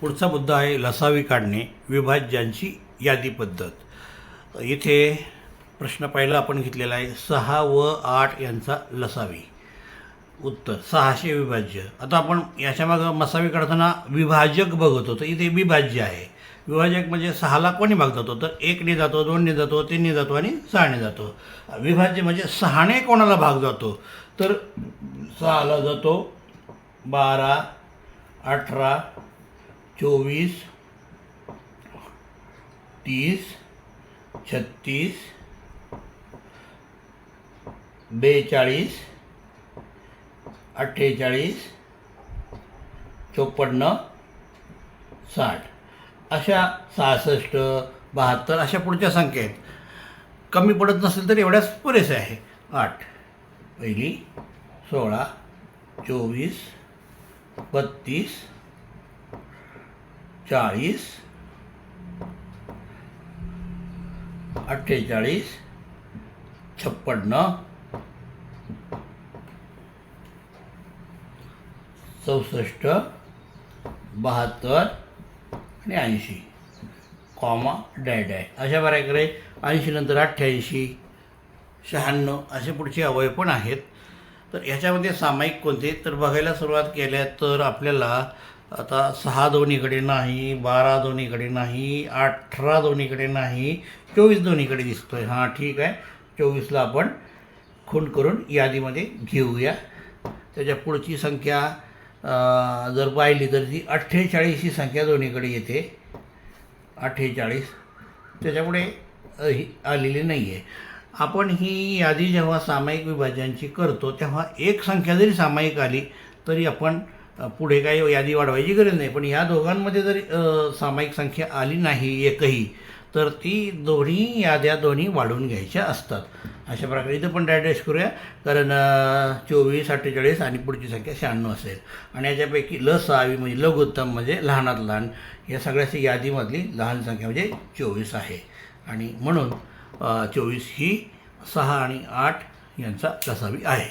पुढचा मुद्दा आहे लसावी काढणे विभाज्यांची यादी पद्धत. इथे प्रश्न पहिला आपण घेतलेला आहे सहा व आठ यांचा लसावी. उत्तर सहाशे विभाज्य. आता आपण याच्यामागं मसावी काढताना विभाजक बघत होतो. इथे विभाज्य आहे. विभाजक म्हणजे सहाला कोणी भाग जातो तर एकने जातो दोनने जातो तीनने जातो आणि सहाने जातो. विभाज्य म्हणजे सहाने कोणाला भाग जातो? तर सहाला जातो बारा अठरा चोवीस तीस छत्तीस बेचाळीस अठ्ठेचाळीस चोपन्न साठ. अशा सहासष्ट बहात्तर अशा पुढच्या संख्या आहेत कमी पडत नसेल तर एवढ्याच पुरेसे आहे. आठ. पहिली सोळा चोवीस बत्तीस चाळीस अठ्ठेचाळीस छप्पन्न चौसष्ट बहात्तर आणि ऐंशी कॉमा डॅड आहे अशा बऱ्याकडे ऐंशी नंतर अठ्ठ्याऐंशी शहाण्णव असे पुढचे अवयव पण आहेत. तर ह्याच्यामध्ये सामायिक कोणते? तर बघायला सुरुवात केल्या तर आपल्याला आता सहा दोन्हीकडे नाही बारा दोन्हीकडे नाही अठरा दोन्हीकडे नाही चोवीस दोन्हीकडे दिसतोय. हां ठीक आहे. चोवीसला आपण खूण करून यादीमध्ये घेऊया. त्याच्या पुढची संख्या जर पाहिली तर ती अठ्ठेचाळीस ही संख्या दोन्हीकडे येते. अठ्ठेचाळीस. त्याच्यापुढे ही आलेली नाही आहे आपण ही यादी जेव्हा सामायिक विभाजनची करतो तेव्हा एक संख्या जरी सामायिक आली तरी आपण पुढे काही यादी वाढवायची गरज नाही. पण या दोघांमध्ये जरी सामायिक संख्या आली नाही एकही तर ती दोन्ही याद्या दोन्ही वाढवून घ्यायच्या असतात. अशा प्रकारे इथं पण डायडॅश करूया कारण चोवीस अठ्ठेचाळीस आणि पुढची संख्या शहाण्णव असेल. आणि याच्यापैकी ल सहावी म्हणजे लघुत्तम म्हणजे लहानात लहान या सगळ्याची यादीमधली लहान संख्या म्हणजे चोवीस आहे. आणि म्हणून चोवीस ही सहा आणि आठ यांचा लसावी आहे.